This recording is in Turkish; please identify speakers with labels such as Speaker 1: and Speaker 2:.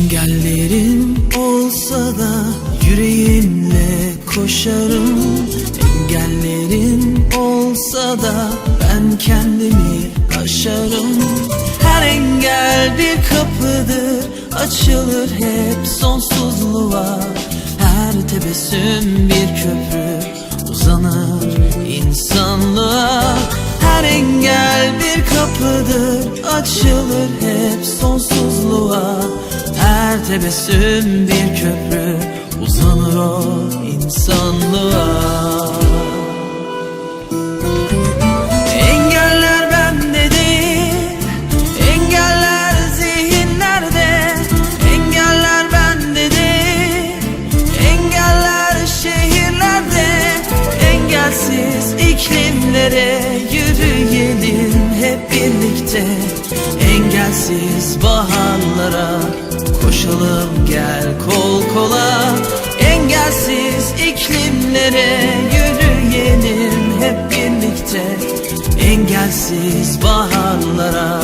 Speaker 1: Engellerim olsa da yüreğimle koşarım. Engellerim olsa da ben kendimi aşarım. Her engel bir kapıdır açılır hep sonsuzluğa. Her tebessüm bir köprü uzanır insanlığa. Her engel bir kapıdır açılır hep sonsuzluğa tebessüm bir köprü uzanır o insanlığa. Engeller bende değil Engeller zihinlerde Engeller bende değil Engeller şehirlerde. Engelsiz iklimlere Yürüyelim hep birlikte. Engelsiz baharlara iklimlere Yürüyelim hep birlikte. Engelsiz baharlara